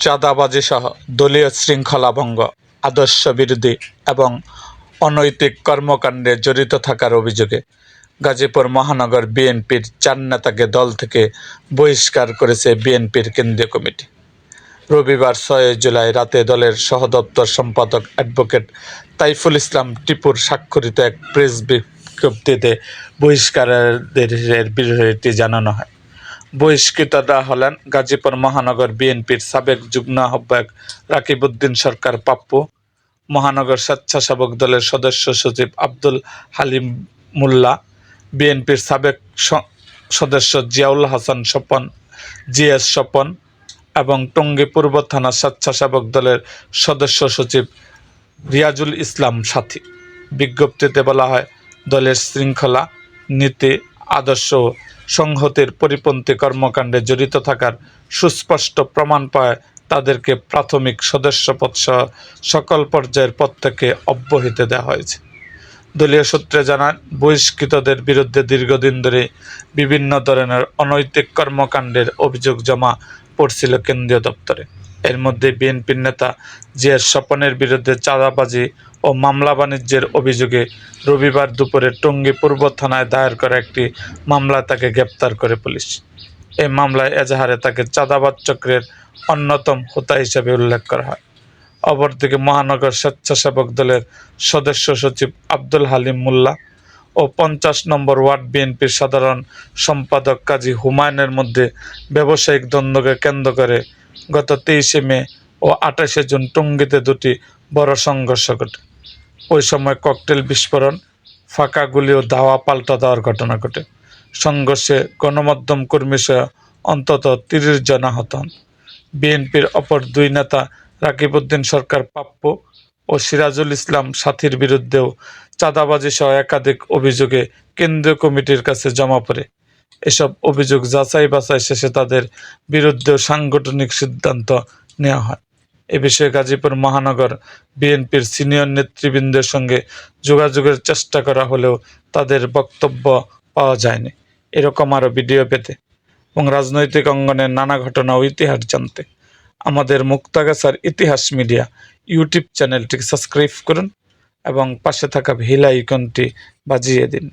চাঁদাবাজি সহ দলীয় শৃঙ্খলা ভঙ্গ আদর্শ বিরোধী এবং অনৈতিক কর্মকাণ্ডে জড়িত থাকার অভিযোগে গাজীপুর মহানগর বিএনপির চার নেতাকে দল থেকে বহিষ্কার করেছে বিএনপির কেন্দ্রীয় কমিটি। রবিবার ছয় জুলাই রাতে দলের সহদপ্তর সম্পাদক অ্যাডভোকেট তাইফুল ইসলাম টিপুর স্বাক্ষরিত এক প্রেস বিজ্ঞপ্তিতে বহিষ্কারের বিষয়টি জানানো হয়। বহিষ্কৃতরা হলেন গাজীপুর মহানগর বিএনপির সাবেক যুগ্ম আহ্বায়ক রাকিবউদ্দিন সরকার পাপ্পু, মহানগর স্বেচ্ছাসেবক দলের সদস্য সচিব আব্দুল হালিম মোল্লা, বিএনপির সাবেক সদস্য জিয়াউল হাসান স্বপন, জিএস স্বপন এবং টঙ্গী পূর্ব থানা স্বেচ্ছাসেবক দলের সদস্য সচিব রিয়াজুল ইসলাম সাথী। বিজ্ঞপ্তিতে বলা হয়, দলের শৃঙ্খলা, নীতি আদর্শ সংহতির পরিপন্থী কর্মকাণ্ডে জড়িত থাকার সুস্পষ্ট প্রমাণ পায় তাদেরকে প্রাথমিক সদস্যপদ সহ সকল পর্যায়ের পদ থেকে অব্যাহতি দেওয়া হয়েছে। দলীয় সূত্রে জানান বহিষ্কৃতদের বিরুদ্ধে দীর্ঘদিন ধরে বিভিন্ন ধরনের অনৈতিক কর্মকাণ্ডের অভিযোগ জমা পড়ছিল কেন্দ্রীয় দপ্তরে। এর মধ্যে বিএনপির নেতা জিয়ার স্বপনের বিরুদ্ধে চাঁদাবাজি ও মামলা বাণিজ্যের অভিযোগে রবিবার দুপুরে টঙ্গী পূর্ব থানায় দায়ের করা একটি মামলায় তাকে গ্রেপ্তার করে পুলিশ। এই মামলায় এজাহারে তাকে চাঁদাবাজ চক্রের অন্যতম হোতা হিসেবে উল্লেখ করা হয়। অপরদিকে মহানগর স্বেচ্ছাসেবক দলের সদস্য সচিব আব্দুল হালিম মোল্লা ও পঞ্চাশ নম্বর ওয়ার্ড বিএনপির সাধারণ সম্পাদক কাজী হুমায়ুনের মধ্যে ব্যবসায়িক দ্বন্দ্বকে কেন্দ্র করে গত তেইশে মে ও আঠাশে জুন টঙ্গীতে দুটি বড় সংঘর্ষ ঘটে। ওই সময় ককটেল বিস্ফোরণ, ফাঁকা গুলি ও ধাওয়া পাল্টা দেওয়ার ঘটনা ঘটে। সংঘর্ষে গণমাধ্যম কর্মী সহ অন্তত তিরিশ জন আহত হন। বিএনপির অপর দুই নেতা রাকিবউদ্দিন সরকার প্রাপ্য ও সিরাজুল ইসলাম সাথীর বিরুদ্ধেও চাঁদাবাজি সহ একাধিক অভিযোগে কেন্দ্রীয় কমিটির কাছে জমা পড়ে। এসব অভিযোগ যাচাই বাছাই শেষে তাদের বিরুদ্ধেও সাংগঠনিক সিদ্ধান্ত নেওয়া হয়। এ বিষয়ে গাজীপুর মহানগর বিএনপির সিনিয়র নেতৃবৃন্দের সঙ্গে যোগাযোগের চেষ্টা করা হলেও তাদের বক্তব্য পাওয়া যায়নি। এরকম আরও ভিডিও পেতে এবং রাজনৈতিক অঙ্গনের নানা ঘটনা ও ইতিহাস জানতে আমাদের মুক্তাগাছার ইতিহাস মিডিয়া ইউটিউব চ্যানেলটিকে সাবস্ক্রাইব করুন এবং পাশে থাকা ভিলা আইকনটি বাজিয়ে দিন।